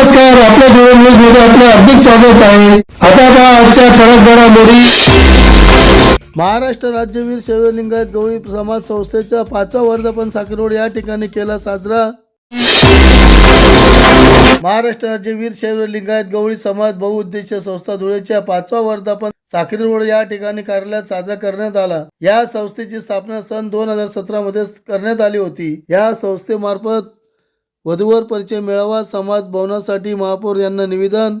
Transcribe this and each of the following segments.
नमस्कार आपल्या डोळे न्यूजमध्ये आपलं हार्दिक स्वागत आहे. आता पहा आजच्या ठळक घडामोडी. महाराष्ट्र राज्यवीर शैव लिंगायत गवळी समाज संस्थेचा पाचवा वर्धापन साखरवड या ठिकाणी केला साजरा. महाराष्ट्र राज्यवीर शैव लिंगायत गवळी समाज बहुउद्देशीय संस्था धुळेच्या पाचवा वर्धापन साखरी रोड या ठिकाणी कार्यालयात साजरा करण्यात आला. या संस्थेची स्थापना सन दोन हजार सतरा मध्ये करण्यात आली होती. या संस्थेमार्फत वधूवर परिचय मिळावा समाज भवनासाठी महापौर यांना निवेदन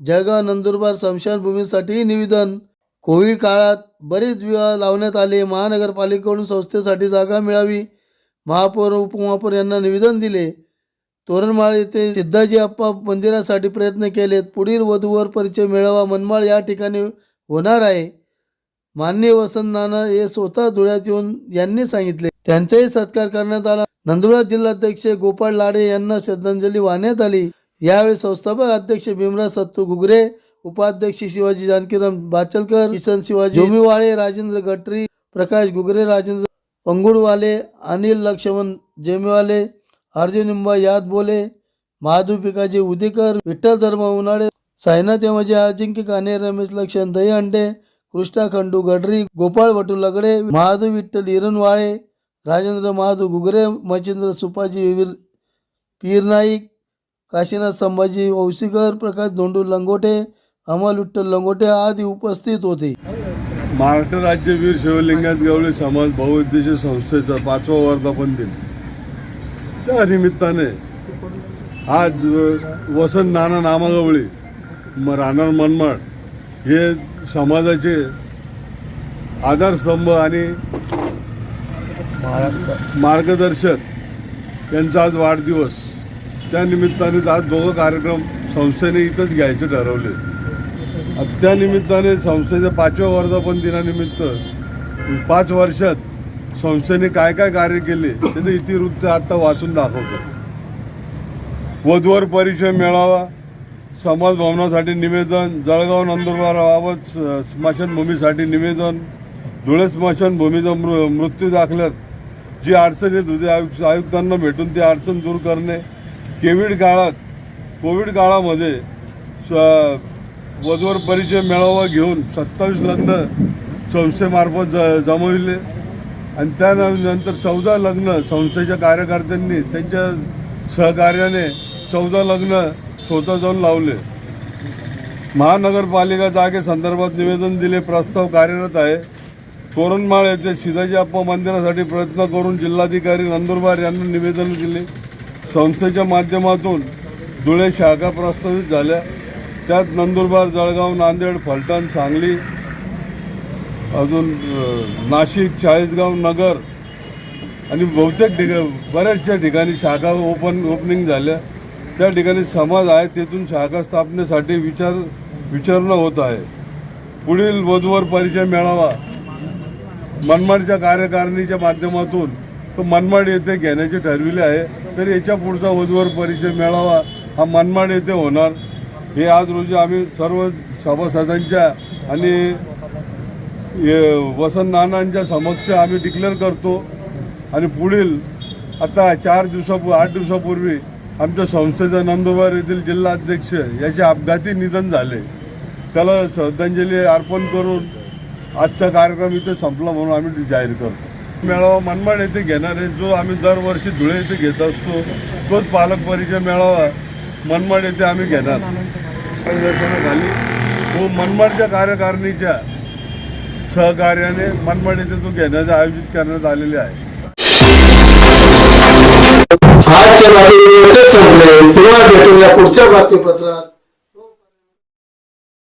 जळगाव नंदुरबार स्मशानभूमीसाठी निवेदन. कोविड काळात बरेच विवाह लावण्यात आले. महानगरपालिकेकडून संस्थेसाठी जागा मिळावी महापौर उपमहापौर यांना निवेदन दिले. तोरणमाळ येथे सिद्धाजी आप्पा मंदिरासाठी प्रयत्न केलेत. पुढील वधूवर परिचय मिळावा मनमाळ या ठिकाणी होणार आहे. मान्य वसंत नाना हे स्वतः धुळ्यात येऊन यांनी सांगितले. त्यांचाही सत्कार करण्यात आला. नंदुरबार जिल्हाध्यक्ष गोपाळ लाडे यांना श्रद्धांजली वाहण्यात आली. यावेळी संस्थापक अध्यक्ष भीमराव सत्तू घुगरे उपाध्यक्ष शिवाजी जानकीराम बाचलकर किसन शिवाजी जोमीवाळे राजेंद्र गटरी प्रकाश घुगरे राजेंद्र पंगुडवाले अनिल लक्ष्मण जेमेवाले अर्जुन निंबा याद बोले महादू पिकाजी उदेकर विठ्ठल धर्म उन्हाळे सायनाथ यमाजी अजिंक्य काने रमेश लक्षण दहीहंडे कृष्णा खंडू गडरी गोपाळ भटू लगडे महादू विठ्ठल हिरणवाळे राजेंद्र महादू घुगरे मच्छिंद्र सुपाजी विवीर पीर नाईक काशीनाथ संभाजी वंशीकर प्रकाश धोंडू लंगोटे अमल विठ्ठल लंगोटे आदी उपस्थित होते. महाराष्ट्र राज्य वीर शिवलिंगात गवळी समाज बहुउद्देशीय संस्थेचा पाचवा वर्धापन दिन. त्या निमित्ताने आज वसंत नाना नामागवळी म राहणार मनमाड हे समाजाचे आधारस्तंभ आणि मार्गदर्शक यांचा आज वाढदिवस. त्यानिमित्ताने आज दोघं कार्यक्रम संस्थेने इथंच घ्यायचे ठरवले. त्यानिमित्ताने संस्थेच्या पाचव्या वर्धापन दिनानिमित्त पाच वर्षात संस्थेने काय काय कार्य केले त्याचं इतिवृत्त आत्ता वाचून दाखवतो. वधूवर परिचय मेळावा समाज भवनासाठी निवेदन जळगाव नंदुरबाराबाबत स्मशानभूमीसाठी निवेदन धुळे स्मशानभूमीचा मृ मृत्यू दाखल्यात. जी अडचण येत होती आयुक्त आयुक्तांना भेटून ती अडचण दूर करणे. केविड काळात कोविड काळामध्ये स- वधवर परिचय मेळावा घेऊन सत्तावीस लग्न संस्थेमार्फत ज जमविले. आणि त्यानंतर चौदा लग्न संस्थेच्या कार्यकर्त्यांनी त्यांच्या सहकार्याने चौदा लग्न स्वतः जाऊन लावले. महानगरपालिका जागेसंदर्भात निवेदन दिले प्रस्ताव कार्यरत आहे. तोरणमाळ येथे शिदाजी अप्पा मंदिरासाठी प्रयत्न करून जिल्हाधिकारी नंदुरबार यांना निवेदन दिले. संस्थेच्या माध्यमातून धुळे शाखा प्रस्तावित झाल्या. त्यात नंदुरबार जळगाव नांदेड फलटण सांगली अजून नाशिक चाळीसगाव नगर आणि बहुतेक ठिका बऱ्याचशा ठिकाणी शाखा ओपन ओपनिंग झाल्या. त्या ठिकाणी समाज आहे तेथून शाखा स्थापनेसाठी विचार विचारणा होत आहे. पुढील वधूवर परिचय मेळावा. मनमाडच्या कार्यकारिणीच्या माध्यमातून तो मनमाड येथे घेण्याचे ठरविले आहे. तर याच्या पुढचा वधूवर परिचय मेळावा हा मनमाड येथे होणार. हे आज रोजी आम्ही सर्व सभासदांच्या आणि वसंत नानांच्या समक्ष आम्ही डिक्लेअर करतो. आणि पुढील आता चार दिवसापूर्वी आठ दिवसापूर्वी आमच्या संस्थेचा नंदुरबार येथील जिल्हाध्यक्ष याचे अपघाती निधन झाले. त्याला श्रद्धांजली अर्पण करून आजचा कार्यक्रम इथे संपला म्हणून आम्ही जाहीर करतो. मेळावा मनमाड येथे घेणार आहे जो आम्ही दरवर्षी धुळे येथे घेत असतो तोच पालक परिचय मेळावा मनमाड येथे आम्ही घेणार. झाली. तो मनमाडच्या कार्यकारिणीच्या सहकार्याने मनमाड येथे तो घेण्याचे आयोजित करण्यात आलेले आहे. आजच्या संपले. पुन्हा भेटूया पुढच्या बातमीपत्रात.